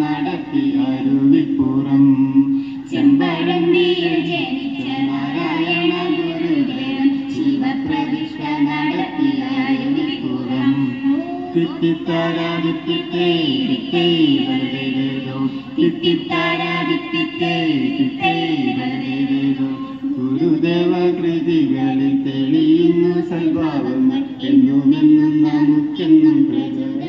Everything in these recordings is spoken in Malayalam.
നടത്തി അരുവിപ്പുറം ചെമ്പഴന്തിയിൽ ജനിച്ച നാരായണ ഗുരുദേവൻ ശിവപ്രതിഷ്ഠ നടത്തി അരുവിപ്പുറം ഗുരുദേവ കൃതികളിൽ തെളിയുന്നു സൽഭാവങ്ങൾ. എന്നും എന്നും നമുക്കെന്നും പ്രചോദ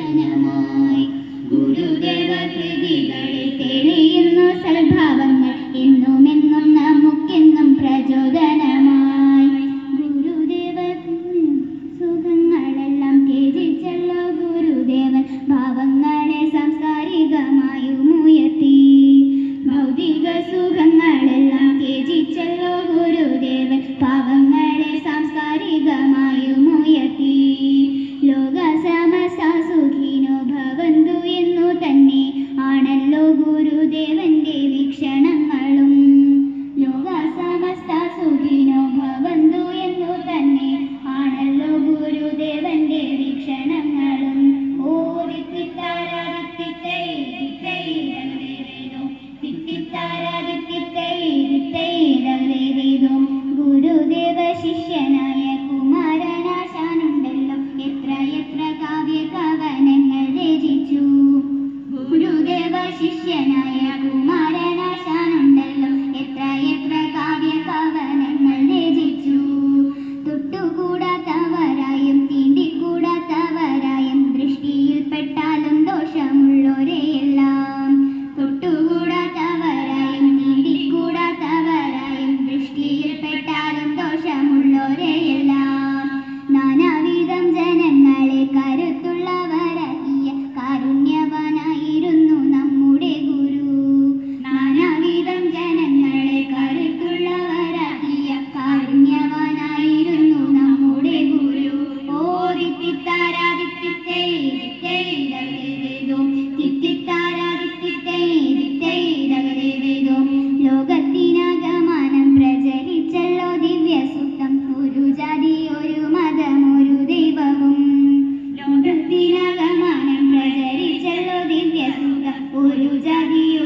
我有家底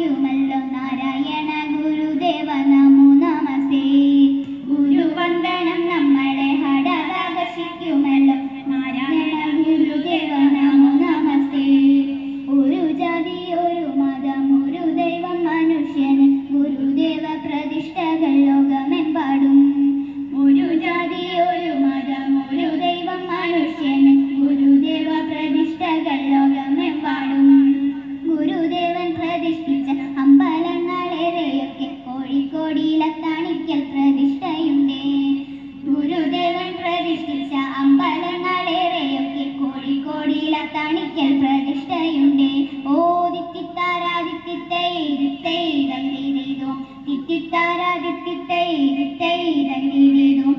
തിരുമല്ലോ നാരായണ താരാതിത്തിത്തൈ തിത്തൈ തന്നിരിടും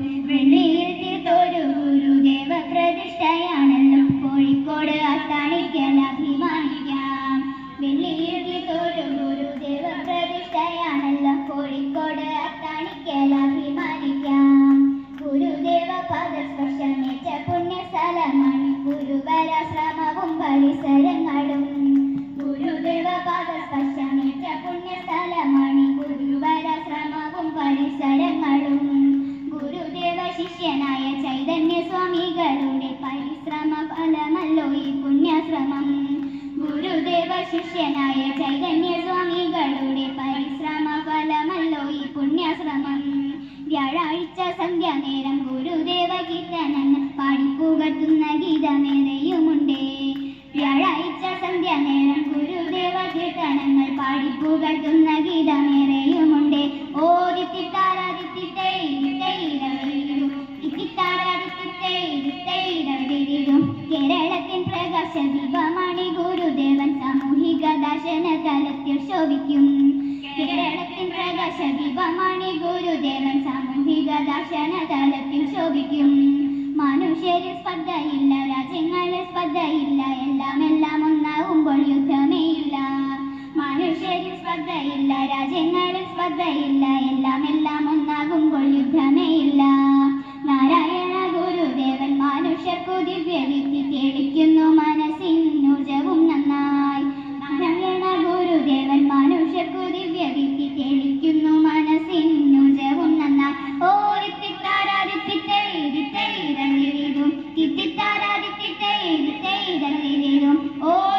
ഗുരുദേവ ശിഷ്യനായ ചൈതന്യ സ്വാമികളുടെ പരിശ്രമ ഫലമല്ലോ ഈ പുണ്യാശ്രമം. വ്യാഴാഴ്ച സന്ധ്യാനേരം ഗുരുദേവ കീർത്തനം പാടിപ്പുകത്തുന്ന ഗീതമേറെയുമുണ്ട് വ്യാഴാഴ്ച സന്ധ്യാനേരം ഗുരുദേവ കീർത്തനങ്ങൾ പാടിപ്പുകത്തുന്ന ഗീതമേറെയുമുണ്ടേ ഓ കേരളത്തിൻ പ്രകാശ ഗുരുദേവൻ സാമൂഹിക ദർശന തലത്തിൽ ശോഭിക്കും. കേരളത്തിൻ പ്രകാശ ദീപമണി ഗുരുദേവൻ സാമൂഹിക ദർശന തലത്തിൽ ശോഭിക്കും. മനുഷ്യരിൽ സ്പർദ്ധയില്ല രാജ്യങ്ങളിൽ സ്പർദ്ധയില്ല എല്ലാം എല്ലാം ഒന്നാകുമ്പോൾ യുദ്ധമേ ഇല്ല. മനുഷ്യരിൽ സ്പർദ്ധയില്ല രാജ്യങ്ങളിൽ സ്പർദ്ധയില്ല എല്ലാം എല്ലാം ഒന്നാകുമ്പോൾ യുദ്ധമേ ഇല്ല. നാരായണ ഗുരുദേവൻ മനുഷ്യർക്കു വിധി തേടിക്കുന്നു ¡Oh!